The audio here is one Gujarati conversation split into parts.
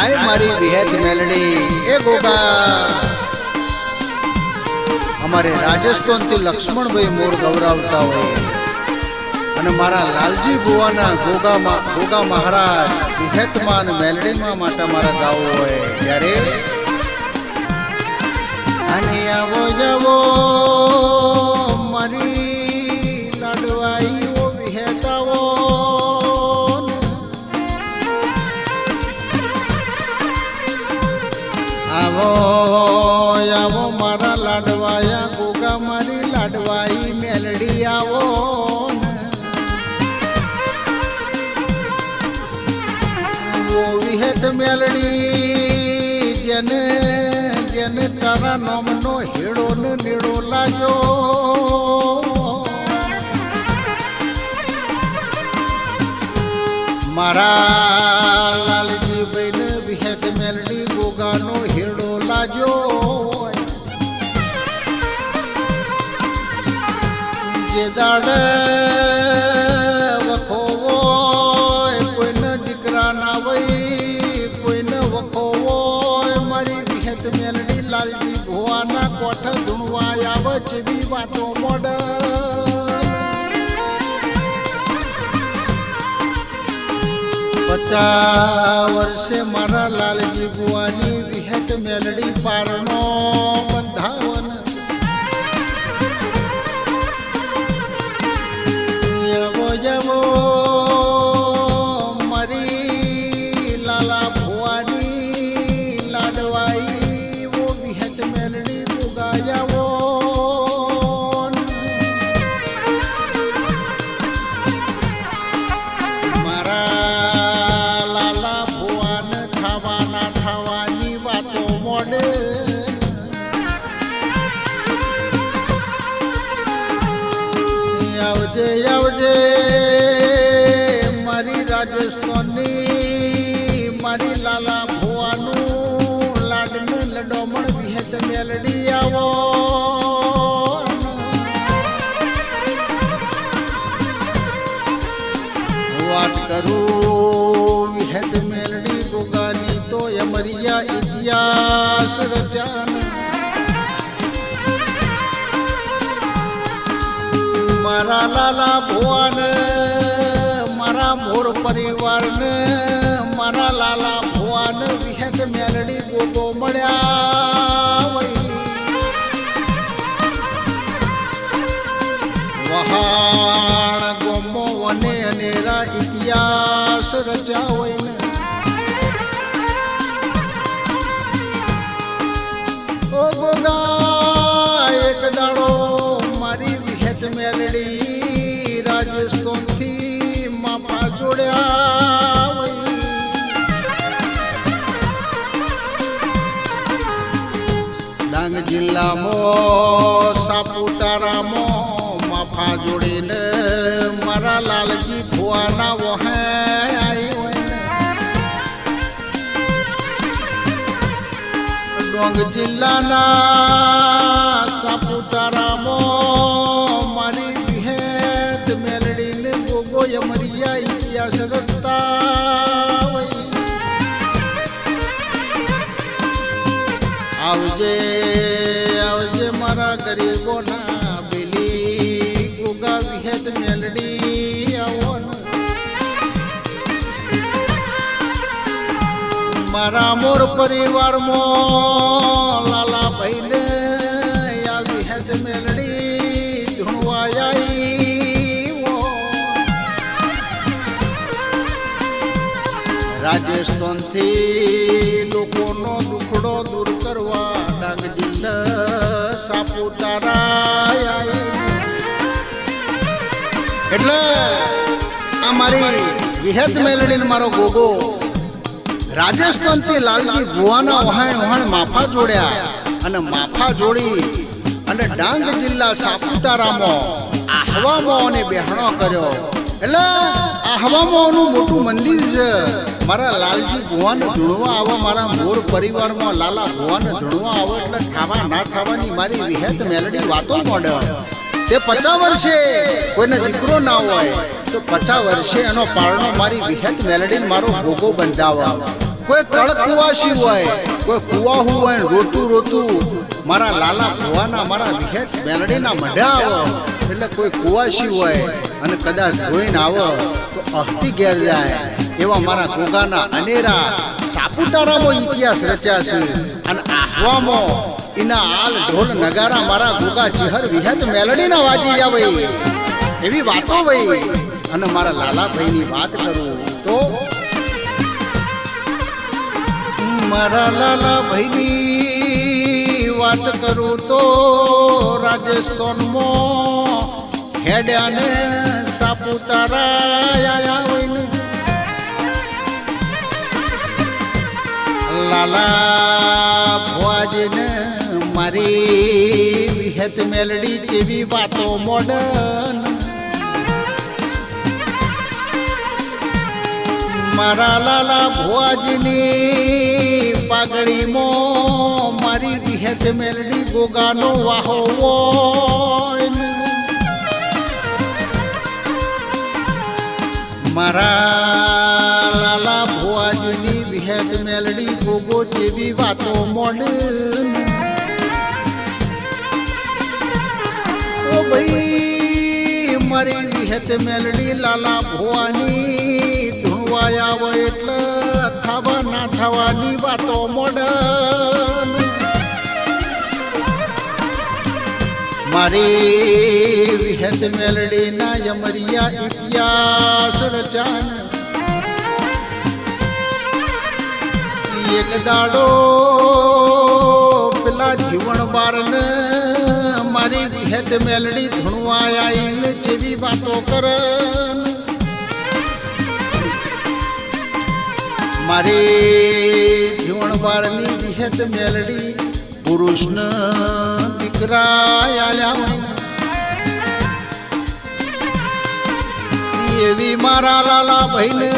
ગાય મારી વિહેત મેલડી. એ ગોગા. અમારે રાજસ્થાનથી લક્ષ્મણભાઈ મોર ગૌરાવતા હોય. અને મારા લાલજી ભુવાના ગોગામાં ગોગા મહારાજ વિહેતમાં અને મેલડીમાં માટે મારા ગાવું હોય. ત્યારે અને આવો જવો. મેલડી જેને જેને તારા નોમનો હેડો ને નેડો લાગ્યો. મારા લાલજી ભાઈને વિહેત મેલડી ગોગાનો હેડો લાગ્યો. જે દાડે પચાસ વર્ષે મારા લાલજી ભુવાની વિહત મેલડી પારણો. આવજે આવજે, મારી રાજસ્થાનની, મારી લાલા ભુવાનું લાડને લડોમણ વિહેત મેલડી આવો. વાત કરું વિહેત મેલડી ગોગાની તો અમરિયા ઇતિહાસ રચાના મારા લાલા ભુવાને, મારા મોર પરિવારને, મારા લાલા ભુવાને વિહેત મેલડી ગોગો મળ્યા વહાણ ગોમો વને અનેરા ઇતિહાસ રચા જિલ્લામાં સાપુતારામાં માફા જોડીને મારા લાલજી ભુવાના વહે ડોંગ જિલ્લાના સાપુતારામાં મારા મોર પરિવારમાં લાલાભાઈને આવી વિહેત મેલડી ધૂણવા આઈ રાજસ્થાનથી લોકોનો દુખડો દૂર કરવા ડાંગ જિલ્લા સાપુતારા એટલે આ મારી વિહેત મેલડીને મારો ગોગો રાજસ્થાનથી લાલજી ભુવાના વહાણ વહાણ માફા જોડ્યા અને માફા જોડી અને ડાંગ જિલ્લા સાપુતારામાં આહવામાં અને બેહણો કર્યો. એટલે આહવામાંનું મોટું મંદિર છે. મારા લાલજી ભુવાને ધૂણવા આવે, મારા મોર પરિવારમાં લાલા ભુવાને ધૂણવા આવે એટલે ખાવા ના ખાવાની મારી વિહેત મેલડી વાતો મોડે. તે પચાસ વર્ષે કોઈને દીકરો ના હોય, તો પચાસ વર્ષે એનો પારણો મારી વિહેત મેલડીને મારો ભોગો બંધાવા. કોઈ કળ કુવાસી હોય, કોઈ કુવાહુ હોય, રોતું રોતું, મારા લાલા ભુવાના, મારા વિહેત મેલડીના મઢા આવો, એટલે કોઈ કુવાસી હોય અને કદાચ ધોઈને આવો, તો અહતી ઘેર જાય. એવા મારા ગોગાના અનેરા સાપુતારામાં ઇતિહાસ રચ્યા છે. અને આહવામાં એના આલ ઢોલ નગારા મારા ગોગા ચિહર વિહત મેલડીના વાજી ગયા ભાઈ એવી વાતો ભાઈ અને મારા લાલાભાઈની વાત કરું તો મારા લાલા ભાઈની વાત કરું તો રાજસ્થાનમાં હેડ્યા ને સાપુતારા હોય લાલા ભુવાજીને મારી હેત મેલડી જેવી વાતો મોડન. મારા લાલા ભુવાજીની પાઘડીમાં મારી વિહેત મેલડી ગોગાનો વાહો મારા લાલા ભુવાજીની વિહેત મેલડી ગોગો જેવી વાતો મોડ ઓ ભાઈ, મારી વિહેત મેલડી લાલા ભુવાની ધોવાયા હોય એટલે થવા થવાની વાતો મોડન. મારી વિહદ મેલડીના યમરિયા ઇતિહાસ રચાન એક દાડો પેલા જીવણ બારને મારી વિહદ મેલડી ધૂણવા આવીને જેવી વાતો કરન. મારી જીવણ બારની વિહત મેલડી પુરુષને દીકરા. એવી મારા લાલા ભાઈને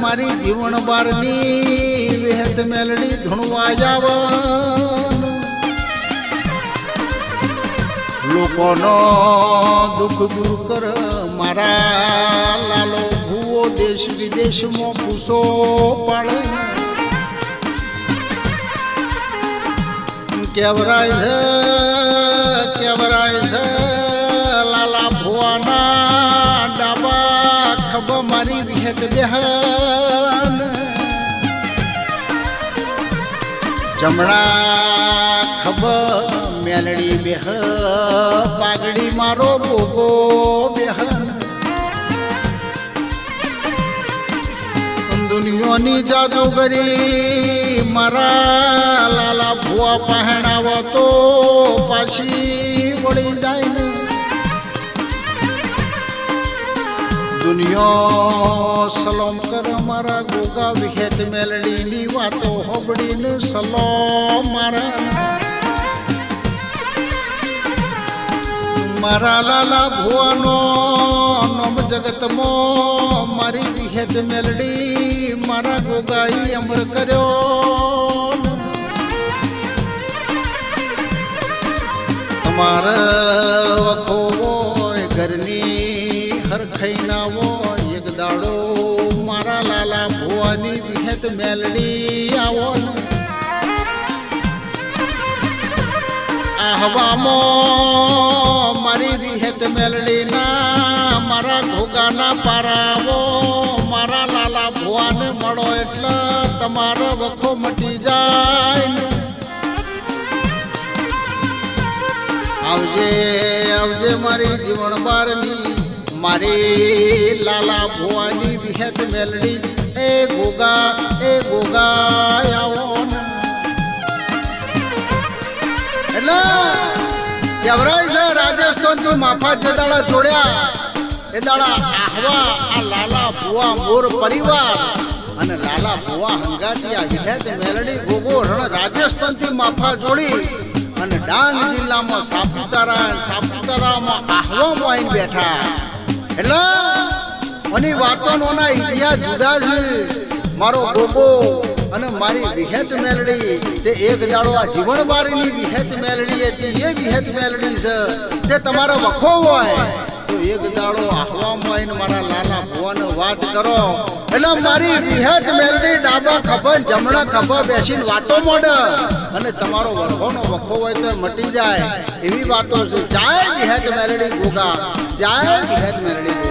મારી જીવણ બારની વિહત મેલડી ધૂણવા જાવ લોકોનો દુઃખ દૂર કર મારા લાલો દેશ વિદેશમાં પૂછો પાડે. કેવરાય છે કેવરાય છે, લાલા ભુવાના ડાબા ખબ મારી વિહેક બેહન. જમણા ખબ મેલડી બેહ, પાઘડી મારો ભોગો બેહન. દુનિયાની જાદુગરી મારા લાલા ભુવા પહેણાવો તો પાછી વળી જાય ને. દુનિયો સલોમ કર મારા ગોગા વિહેત મેલડીની વાતો હોબડીને સલોમ મારા મારા લાલા ભુવાનો નોમ જગતમાં મારી વિહેત મેલડી મારા ગોગાઈ અમર કર્યો. તમારે વખો હોય, ઘરની હરખઈ ના હોય, એક દાડો મારા લાલા ભુવાની વિહેત મેલડી આવો ને. આહવામાં મારી વિહેત મેલડીના મારા ઘોગાના પારાવો મારા લાલા ભુવાને મળો એટલે તમારો વખો મટી જાય. આવજે આવજે મારી જીવન બારની, મારી લાલા ભુવાની વિહેત મેલડી. એ ગોગા એ ગોગા આવો એટલે કેવરાય છે રાજસ્થાનથી માફા જે દાડા જોડ્યા. દાડા આહવા, આ લાલા ભુવા મોર પરિવાર અને લાલા ભુવા હંગાટિયા આ વિહેત મેલડી ગોગો રણ રાજસ્થાનથી માફા જોડી અને ડાંગ જિલ્લામાં સાપુતારા, સાપુતારામાં આહવામાં આવીને બેઠા. એટલે અને વાતોનોના ઇતિહાસ જુદા છે. મારો ગોગો અને મારી વિહેત મેલડી, તે એક દાડો આ જીવણબારીની વિહેત મેલડી હતી, એ વિહેત મેલડી છે. તે તમારો વખો હોય, તો એક દાડો આવીને મારા લાલા ભુવન, વાત કરો. એટલે મારી વિહત મેલડી ડાબા ખભા, જમણા ખભા બેસીને વાતો મોડ. અને તમારો વરખોનો વખો હોય તો મટી જાય. એવી વાતો છે. જાય વિહત મેલડી ગોગા. જાય વિહત મેલડી